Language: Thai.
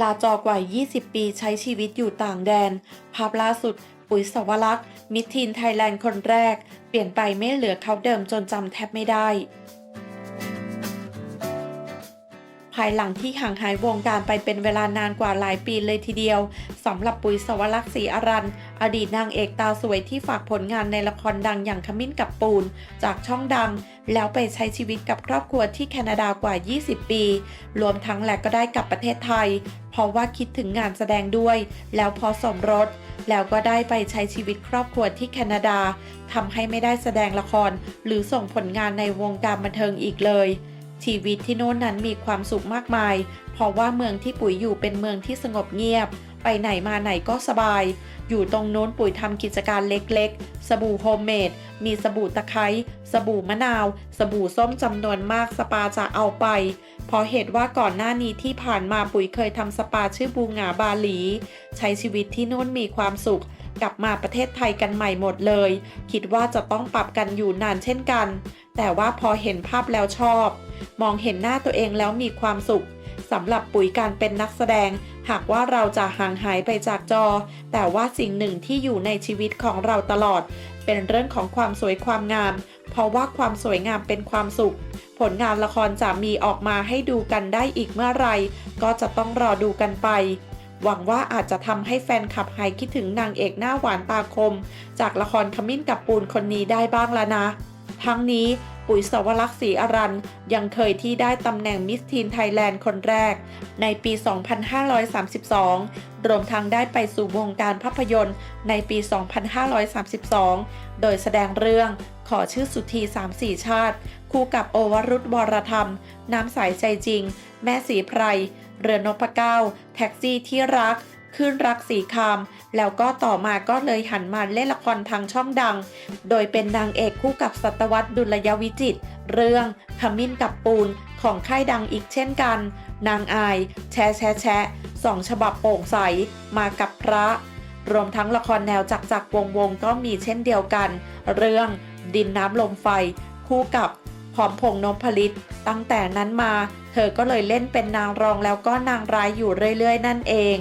ลาจอกว่า 20 ปีใช้ชีวิตอยู่ต่างแดน ภาพล่าสุด ปุ๋ยสวรักษ์มิทีนไทยแลนด์คนแรก เปลี่ยนไปไม่เหลือเขาเดิมจนจำแทบไม่ได้ายหลังที่ห่างหายวงการไปเป็นเวลานานกว่าหลายปีเลยทีเดียวสำหรับปุ๋ยสวรักษ์ศรีอรันอดีตนางเอกตาสวยที่ฝากผลงานในละครดังอย่างขมิ้นกับปูน จากช่องดัง แล้วไปใช้ชีวิตกับครอบครัวที่แคนาดากว่า 20 ปี รวมทั้งแหละก็ได้กลับประเทศไทย เพราะว่าคิดถึงงานแสดงด้วย แล้วพอสมรส แล้วก็ได้ไปใช้ชีวิตครอบครัวที่แคนาดาทำให้ไม่ได้แสดงละคร หรือส่งผลงานในวงการบันเทิงอีกเลย ชีวิตที่โน่นนั้นมีความสุขมากมาย เพราะว่าเมืองที่ปุ๋ยอยู่เป็นเมืองที่สงบเงียบ ไปไหนมาไหนก็สบาย อยู่ตรงโน้นปุ๋ยทำกิจการเล็กๆ สบู่โฮมเมด มีสบู่ตะไคร้ สบู่มะนาว สบู่ส้มจำนวนมากสปาจะเอาไป เพราะเหตุว่าก่อนหน้านี้ที่ผ่านมาปุ๋ยเคยทำสปาชื่อบูงาบาหลี ใช้ชีวิตที่โน่นมีความสุขกลับมาประเทศไทยกันใหม่หมดเลย คิดว่าจะต้องปรับกันอยู่นานเช่นกันแต่ว่าพอเห็นภาพแล้วชอบ มองเห็นหน้าตัวเองแล้วมีความสุขสำหรับปุ๋ยการเป็นนักแสดง หากว่าเราจะห่างหายไปจากจอ แต่ว่าสิ่งหนึ่งที่อยู่ในชีวิตของเราตลอด เป็นเรื่องของความสวยความงาม เพราะว่าความสวยงามเป็นความสุข ผลงานละครจะมีออกมาให้ดูกันได้อีกเมื่อไรก็จะต้องรอดูกันไป หวังว่าอาจจะทำให้แฟนคลับหายคิดถึงนางเอกหน้าหวานตาคม จากละครขมิ้นกับปูนคนนี้ได้บ้างแล้วนะ ทั้งนี้ปุ๋ยสวรักษ์ศรีอรันยังเคยที่ได้ตำแหน่งมิสทีนไทยแลนด์คนแรก ในปี 2532 รวมทั้งได้ไปสู่วงการภาพยนตร์ในปี 2532 โดยแสดงเรื่องขอชื่อสุธี34ชาติ คู่กับโอวรุษวรธรรม น้ำใสใจจริง แม่สีไพร เรือนพเก้า แท็กซี่ที่รัก ขึ้นรักสีคำแล้วก็ต่อมาก็เลยหันมาเล่นละครทางช่องดัง โดยเป็นนางเอกคู่กับสัตวัตดุลยวิจิตรเรื่องขมิ้นกับปูนของค่ายดังอีกเช่นกัน นางอาย แชแชแชะสองฉบับโปร่งใสมากับพระ รวมทั้งละครแนวจักจักรวงวงก็มีเช่นเดียวกัน เรื่องดินน้ำลมไฟ คู่กับพร้อมพงษ์นพลิต ตั้งแต่นั้นมา เธอก็เลยเล่นเป็นนางรองแล้วก็นางร้ายอยู่เรื่อยๆ นั่นเอง